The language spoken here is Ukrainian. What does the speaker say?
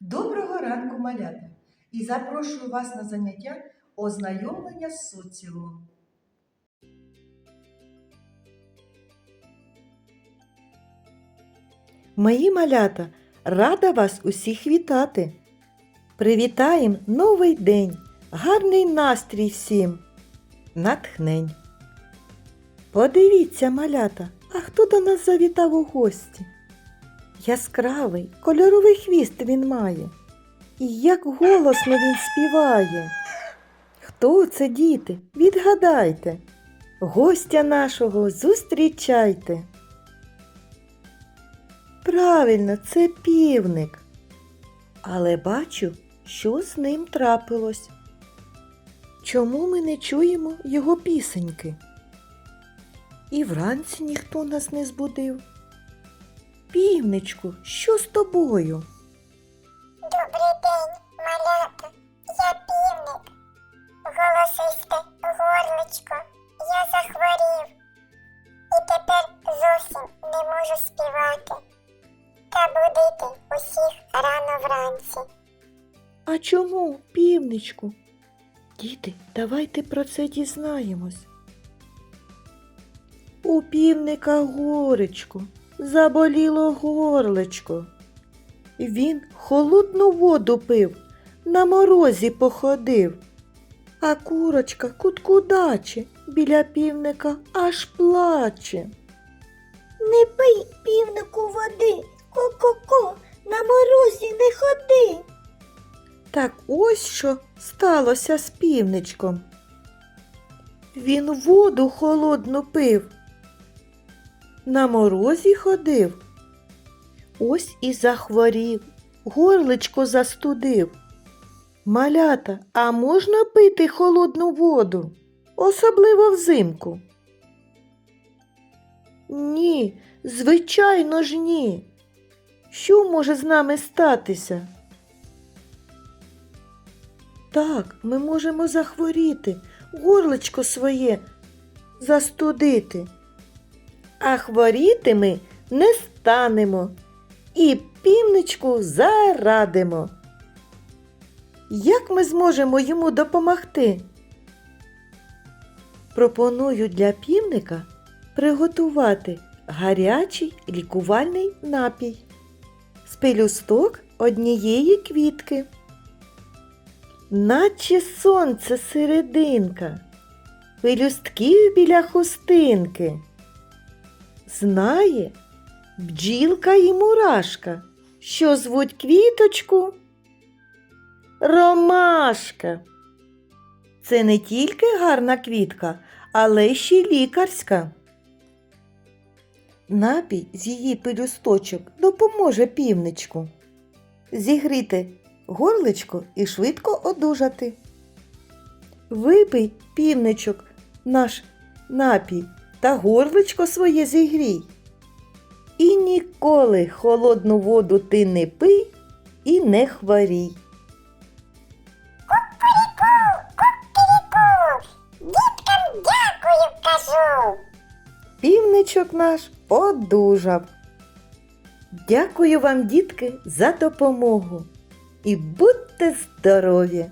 Доброго ранку, малята! І запрошую вас на заняття ознайомлення з соціумом. Мої малята, рада вас усіх вітати. Привітаєм новий день, гарний настрій всім, натхнень. Подивіться, малята, а хто до нас завітав у гості? Яскравий, кольоровий хвіст він має. І як голосно він співає. Хто це, діти? Відгадайте. Гостя нашого зустрічайте. Правильно, це півник. Але бачу, що з ним трапилось. Чому ми не чуємо його пісеньки? І вранці ніхто нас не збудив. Півничку, що з тобою? Добрий день, малята. Я півник. Голосисте горличко, я захворів. І тепер зовсім не можу співати. Та будити усіх рано вранці. А чому, півничку? Діти, давайте про це дізнаємось. У півника горечко, заболіло горлечко. Він холодну воду пив, на морозі походив. А курочка куткудаче, біля півника аж плаче. Не пий півнику води, ко-ко-ко, на морозі не ходи. Так ось що сталося з півничком. Він воду холодну пив. На морозі ходив. Ось і захворів, горличко застудив. Малята, а можна пити холодну воду, особливо взимку? Ні, звичайно ж ні. Що може з нами статися? Так, ми можемо захворіти, горличко своє застудити. А хворіти ми не станемо і півничку зарадимо. Як ми зможемо йому допомогти? Пропоную для півника приготувати гарячий лікувальний напій з пелюсток однієї квітки наче сонце серединка, пелюстків біля хустинки. Знає бджілка і мурашка, що звуть квіточку Ромашка. Це не тільки гарна квітка, але ще й лікарська. Напій з її пелюсточок допоможе півничку. Зігріти горличко і швидко одужати. Випий, півничок, наш напій та горличко своє зігрій. І ніколи холодну воду ти не пий і не хворій. Кукуріку, діткам дякую кажу. Півничок наш одужав. Дякую вам, дітки, за допомогу. І будьте здорові!